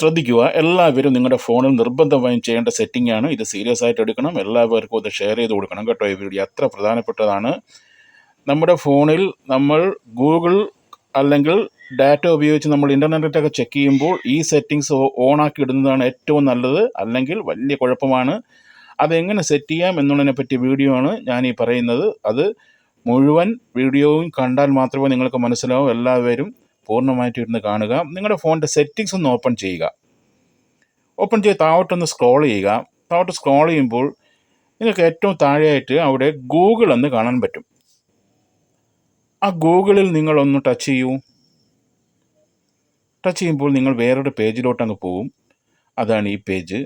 ശ്രദ്ധിക്കുക. എല്ലാവരും നിങ്ങളുടെ ഫോണിൽ നിർബന്ധമായും ചെയ്യേണ്ട സെറ്റിംഗ് ആണ്. ഇത് സീരിയസ് ആയിട്ട് എടുക്കണം. എല്ലാവർക്കും ഇത് ഷെയർ ചെയ്ത് കൊടുക്കണം കേട്ടോ. ഈ വീഡിയോ അത്ര പ്രധാനപ്പെട്ടതാണ്. നമ്മുടെ ഫോണിൽ നമ്മൾ ഗൂഗിൾ അല്ലെങ്കിൽ ഡാറ്റ ഉപയോഗിച്ച് നമ്മൾ ഇന്റർനെറ്റൊക്കെ ചെക്ക് ചെയ്യുമ്പോൾ ഈ സെറ്റിങ്സ് ആക്കി ഇടുന്നതാണ് ഏറ്റവും നല്ലത്. അല്ലെങ്കിൽ വലിയ കുഴപ്പമാണ്. അതെങ്ങനെ സെറ്റ് ചെയ്യാം എന്നുള്ളതിനെ പറ്റി വീഡിയോ ആണ് ഞാൻ ഈ പറയുന്നത്. അത് മുഴുവൻ വീഡിയോയും കണ്ടാൽ മാത്രമേ നിങ്ങൾക്ക് മനസ്സിലാവൂ. എല്ലാവരും പൂർണമായിട്ട് ഇരുന്ന് കാണുക. നിങ്ങളുടെ ഫോണിന്റെ സെറ്റിങ്സ് ഒന്ന് ഓപ്പൺ ചെയ്യുക. ഓപ്പൺ ചെയ്ത് താഴോട്ടൊന്ന് സ്ക്രോൾ ചെയ്യുക. താഴോട്ട് സ്ക്രോൾ ചെയ്യുമ്പോൾ നിങ്ങൾക്ക് ഏറ്റവും താഴെയായിട്ട് അവിടെ ഗൂഗിൾ എന്ന് കാണാൻ പറ്റും. ആ ഗൂഗിളിൽ നിങ്ങളൊന്ന് ടച്ച് ചെയ്യൂ. ടച്ച് ചെയ്യുമ്പോൾ നിങ്ങൾ വേറൊരു പേജിലോട്ട് അങ്ങ് പോവും. അതാണ് ഈ പേജ്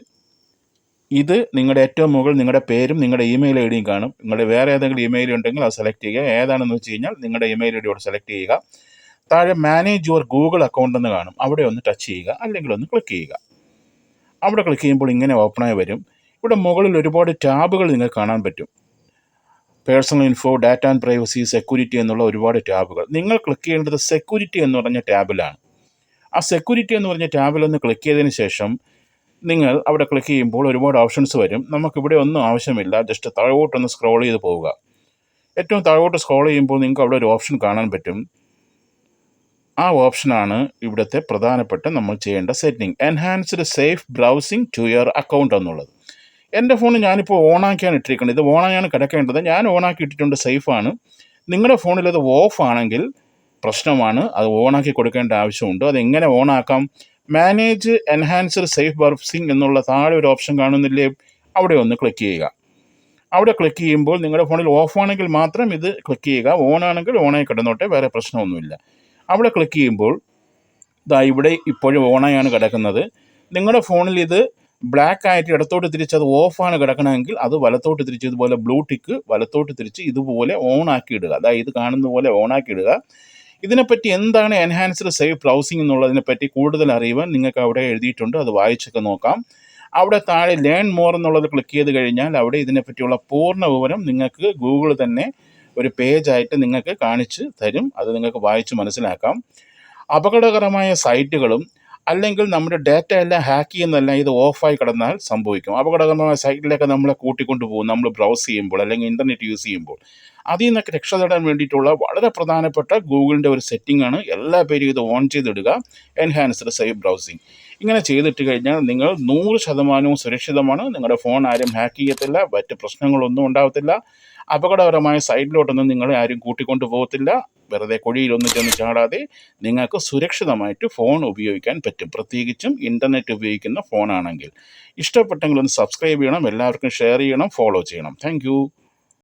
ഇത് നിങ്ങളുടെ ഏറ്റവും മുകളിൽ നിങ്ങളുടെ പേരും നിങ്ങളുടെ ഇമെയിൽ ഐ ഡിയും കാണും. നിങ്ങളുടെ വേറെ ഏതെങ്കിലും ഇമെയിൽ ഉണ്ടെങ്കിൽ അത് സെലക്ട് ചെയ്യുക. ഏതാണെന്ന് വെച്ച് കഴിഞ്ഞാൽ നിങ്ങളുടെ ഇമെയിൽ ഐ ഡിയോട് സെലക്ട് ചെയ്യുക. താഴെ മാനേജ് യുവർ ഗൂഗിൾ അക്കൗണ്ട് എന്ന് കാണും. അവിടെ ഒന്ന് ടച്ച് ചെയ്യുക അല്ലെങ്കിൽ ഒന്ന് ക്ലിക്ക് ചെയ്യുക. അവിടെ ക്ലിക്ക് ചെയ്യുമ്പോൾ ഇങ്ങനെ ഓപ്പണായി വരും. ഇവിടെ മുകളിൽ ഒരുപാട് ടാബുകൾ നിങ്ങൾക്ക് കാണാൻ പറ്റും. Personal info data and privacy security എന്നുള്ള ഒരുപാട് ടാബുകൾ. നിങ്ങൾ ക്ലിക്ക് ചെയ്യേണ്ടത് സെക്യൂരിറ്റി എന്ന് പറഞ്ഞ ടാബിലാണ്. ആ സെക്യൂരിറ്റി എന്ന് പറഞ്ഞ ടാബിൽ ഒന്ന് ക്ലിക്ക് ചെയ്തതിന് ശേഷം നിങ്ങൾ അവിടെ ക്ലിക്ക് ചെയ്യുമ്പോൾ ഒരുപാട് ഓപ്ഷൻസ് വരും. നമുക്കിവിടെ ഒന്നും ആവശ്യമില്ല. ജസ്റ്റ് താഴോട്ടൊന്ന് സ്ക്രോൾ ചെയ്ത് പോവുക. ഏറ്റവും താഴോട്ട് സ്ക്രോൾ ചെയ്യുമ്പോൾ നിങ്ങൾക്ക് അവിടെ ഒരു ഓപ്ഷൻ കാണാൻ പറ്റും. ആ ഓപ്ഷനാണ് ഇവിടുത്തെ പ്രധാനപ്പെട്ട നമ്മൾ ചെയ്യേണ്ട setting enhanced safe browsing to your account എന്നുള്ളത്. എന്റെ ഫോൺ ഞാനിപ്പോൾ ഓണാക്കിയാണ് ഇട്ടിരിക്കുന്നത്. ഇത് ഓണായാണ് കിടക്കേണ്ടത്. ഞാൻ ഓണാക്കി ഇട്ടിട്ടുണ്ട് സേഫാണ് നിങ്ങളുടെ ഫോണിൽ അത് ഓഫ് ആണെങ്കിൽ പ്രശ്നമാണ്. അത് ഓണാക്കി കൊടുക്കേണ്ട ആവശ്യമുണ്ട്. അതെങ്ങനെ ഓണാക്കാം? മാനേജ് എൻഹാൻസ്ഡ് സേഫ് ബ്രൗസിംഗ് എന്നുള്ള താഴെ ഒരു ഓപ്ഷൻ കാണുന്നില്ലേ? അവിടെ ഒന്ന് ക്ലിക്ക് ചെയ്യുക. അവിടെ ക്ലിക്ക് ചെയ്യുമ്പോൾ നിങ്ങളുടെ ഫോണിൽ ഓഫ് ആണെങ്കിൽ മാത്രം ഇത് ക്ലിക്ക് ചെയ്യുക. ഓൺ ആണെങ്കിൽ ഓണായി കിടന്നോട്ടെ. വേറെ പ്രശ്നമൊന്നുമില്ല. അവിടെ ക്ലിക്ക് ചെയ്യുമ്പോൾ ഇതാ ഇവിടെ ഇപ്പോഴും ഓണായാണ് കിടക്കുന്നത്. നിങ്ങളുടെ ഫോണിൽ ഇത് ബ്ലാക്ക് ആയിട്ട് ഇടത്തോട്ട് തിരിച്ച് അത് ഓഫാണ് കിടക്കണമെങ്കിൽ അത് വലത്തോട്ട് തിരിച്ച് ഇതുപോലെ ബ്ലൂ ടിക്ക് വലത്തോട്ട് തിരിച്ച് ഇതുപോലെ ഓൺ ആക്കി ഇടുക. അതായത് ഇത് കാണുന്ന പോലെ ഓൺ ആക്കി ഇടുക. ഇതിനെപ്പറ്റി എന്താണ് എൻഹാൻസ്ഡ് സേഫ് ബ്രൗസിംഗ് എന്നുള്ളതിനെപ്പറ്റി കൂടുതൽ അറിയുവാൻ നിങ്ങൾക്ക് അവിടെ എഴുതിയിട്ടുണ്ട്. അത് വായിച്ചൊക്കെ നോക്കാം. അവിടെ താഴെ ലേൺ മോർ എന്നുള്ളത് ക്ലിക്ക് ചെയ്ത് കഴിഞ്ഞാൽ അവിടെ ഇതിനെപ്പറ്റിയുള്ള പൂർണ വിവരം നിങ്ങൾക്ക് ഗൂഗിൾ തന്നെ ഒരു പേജായിട്ട് നിങ്ങൾക്ക് കാണിച്ച് തരും. അത് നിങ്ങൾക്ക് വായിച്ച് മനസ്സിലാക്കാം. അപകടകരമായ സൈറ്റുകളും അല്ലെങ്കിൽ നമ്മുടെ ഡാറ്റ എല്ലാം ഹാക്ക് ചെയ്യുന്നതെല്ലാം ഇത് ഓഫായി കിടന്നാൽ സംഭവിക്കും. അപകടകരമായ സൈറ്റിലേക്ക് നമ്മളെ കൂട്ടിക്കൊണ്ട് പോകും നമ്മൾ ബ്രൗസ് ചെയ്യുമ്പോൾ അല്ലെങ്കിൽ ഇന്റർനെറ്റ് യൂസ് ചെയ്യുമ്പോൾ. അതിൽ നിന്നൊക്കെ രക്ഷ നേടാൻ വേണ്ടിയിട്ടുള്ള വളരെ പ്രധാനപ്പെട്ട ഗൂഗിളിന്റെ ഒരു സെറ്റിംഗ് ആണ് എല്ലാ പേരും ഇത് ഓൺ ചെയ്തിടുക. എൻഹാൻസ്ഡ് സേഫ് ബ്രൗസിംഗ് ഇങ്ങനെ ചെയ്തിട്ട് കഴിഞ്ഞാൽ നിങ്ങൾ നൂറ് ശതമാനവും സുരക്ഷിതമാണ്. നിങ്ങളുടെ ഫോൺ ആരും ഹാക്ക് ചെയ്യത്തില്ല. മറ്റ് പ്രശ്നങ്ങളൊന്നും ഉണ്ടാകത്തില്ല അപകടകരമായ സൈഡിലോട്ടൊന്നും നിങ്ങൾ ആരും കൂട്ടിക്കൊണ്ടു പോകത്തില്ല. വെറുതെ കുഴിയിലൊന്നും ചെന്ന് ചാടാതെ നിങ്ങൾക്ക് സുരക്ഷിതമായിട്ട് ഫോൺ ഉപയോഗിക്കാൻ പറ്റും. പ്രത്യേകിച്ചും ഇന്റർനെറ്റ് ഉപയോഗിക്കുന്ന ഫോണാണെങ്കിൽ. ഇഷ്ടപ്പെട്ടെങ്കിൽ ഒന്ന് സബ്സ്ക്രൈബ് ചെയ്യണം. എല്ലാവർക്കും ഷെയർ ചെയ്യണം. ഫോളോ ചെയ്യണം. താങ്ക്